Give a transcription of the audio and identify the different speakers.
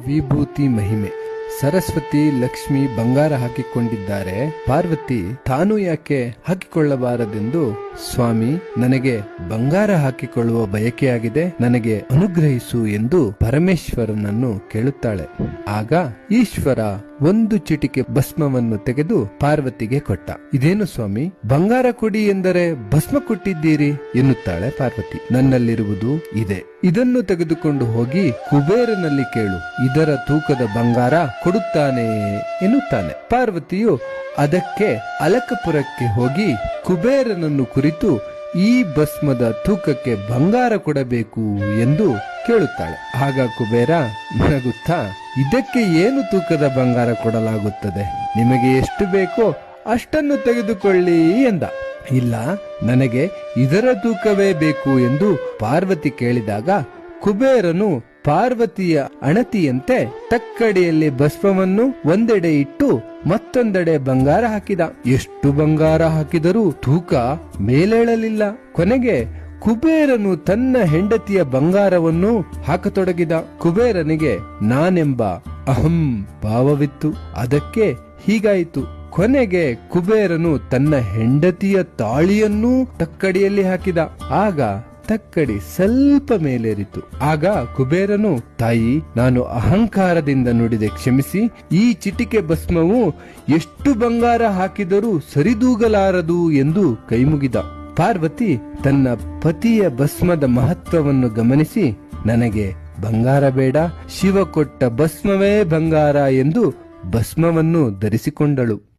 Speaker 1: विभूति महिमे। ಸರಸ್ವತಿ, ಲಕ್ಷ್ಮಿ ಬಂಗಾರ ಹಾಕಿಕೊಂಡಿದ್ದಾರೆ. ಪಾರ್ವತಿ, ತಾನು ಯಾಕೆ ಹಾಕಿಕೊಳ್ಳಬಾರದೆಂದು? ಸ್ವಾಮಿ, ನನಗೆ ಬಂಗಾರ ಹಾಕಿಕೊಳ್ಳುವ ಬಯಕೆಯಾಗಿದೆ. ನನಗೆ ಅನುಗ್ರಹಿಸು ಎಂದು ಪರಮೇಶ್ವರನನ್ನು ಕೇಳುತ್ತಾಳೆ. ಆಗ ಈಶ್ವರ ಒಂದು ಚಿಟಿಕೆ ಭಸ್ಮವನ್ನು ತೆಗೆದು ಪಾರ್ವತಿಗೆ ಕೊಟ್ಟ. ಇದೇನು ಸ್ವಾಮಿ? ಬಂಗಾರ ಕೊಡಿ ಎಂದರೆ ಭಸ್ಮ ಕೊಟ್ಟಿದ್ದೀರಿ ಎನ್ನುತ್ತಾಳೆ ಪಾರ್ವತಿ. ನನ್ನಲ್ಲಿರುವುದು ಇದೆ. ಇದನ್ನು ತೆಗೆದುಕೊಂಡು ಹೋಗಿ ಕುಬೇರನಲ್ಲಿ ಕೇಳು. ಇದರ ತೂಕದ ಬಂಗಾರ ಕೊಡುತ್ತಾನೆ ಎನ್ನುತ್ತಾನೆ. ಪಾರ್ವತಿಯು ಅದಕ್ಕೆ ಅಲಕಪುರಕ್ಕೆ ಹೋಗಿ ಕುಬೇರನನ್ನು ಕುರಿತು ಈ ಭಸ್ಮದ ತೂಕಕ್ಕೆ ಬಂಗಾರ ಕೊಡಬೇಕು ಎಂದು ಕೇಳುತ್ತಾಳೆ. ಆಗ ಕುಬೇರ ನಗುತ್ತಾ ಇದಕ್ಕೆ ಏನು ತೂಕದ ಬಂಗಾರ ಕೊಡಲಾಗುತ್ತದೆ? ನಿಮಗೆ ಎಷ್ಟು ಬೇಕೋ ಅಷ್ಟನ್ನು ತೆಗೆದುಕೊಳ್ಳಿ ಎಂದ. ಇಲ್ಲ, ನನಗೆ ಇದರ ತೂಕವೇ ಬೇಕು ಎಂದು ಪಾರ್ವತಿ ಕೇಳಿದಾಗ ಕುಬೇರನು ಪಾರ್ವತಿಯ ಅಣತಿಯಂತೆ ತಕ್ಕಡಿಯಲ್ಲಿ ಭಸ್ಮವನ್ನು ಒಂದೆಡೆ ಇಟ್ಟು ಮತ್ತೊಂದೆಡೆ ಬಂಗಾರ ಹಾಕಿದ. ಎಷ್ಟು ಬಂಗಾರ ಹಾಕಿದರೂ ತೂಕ ಮೇಲೇಳಲಿಲ್ಲ. ಕೊನೆಗೆ ಕುಬೇರನು ತನ್ನ ಹೆಂಡತಿಯ ಬಂಗಾರವನ್ನು ಹಾಕತೊಡಗಿದ. ಕುಬೇರನಿಗೆ ನಾನೆಂಬ ಅಹಂ ಭಾವವಿತ್ತು. ಅದಕ್ಕೆ ಹೀಗಾಯಿತು. ಕೊನೆಗೆ ಕುಬೇರನು ತನ್ನ ಹೆಂಡತಿಯ ತಾಳಿಯನ್ನೂ ತಕ್ಕಡಿಯಲ್ಲಿ ಹಾಕಿದ. ಆಗ ತಕ್ಕಡಿ ಸ್ವಲ್ಪ ಮೇಲೇರಿತು. ಆಗ ಕುಬೇರನು, ತಾಯಿ, ನಾನು ಅಹಂಕಾರದಿಂದ ನುಡಿದೆ, ಕ್ಷಮಿಸಿ. ಈ ಚಿಟಿಕೆ ಭಸ್ಮವು ಎಷ್ಟು ಬಂಗಾರ ಹಾಕಿದರೂ ಸರಿದೂಗಲಾರದು ಎಂದು ಕೈಮುಗಿದ. ಪಾರ್ವತಿ ತನ್ನ ಪತಿಯ ಭಸ್ಮದ ಮಹತ್ವವನ್ನು ಗಮನಿಸಿ, ನನಗೆ ಬಂಗಾರ ಬೇಡ, ಶಿವ ಕೊಟ್ಟ ಭಸ್ಮವೇ ಬಂಗಾರ ಎಂದು ಭಸ್ಮವನ್ನು ಧರಿಸಿಕೊಂಡಳು.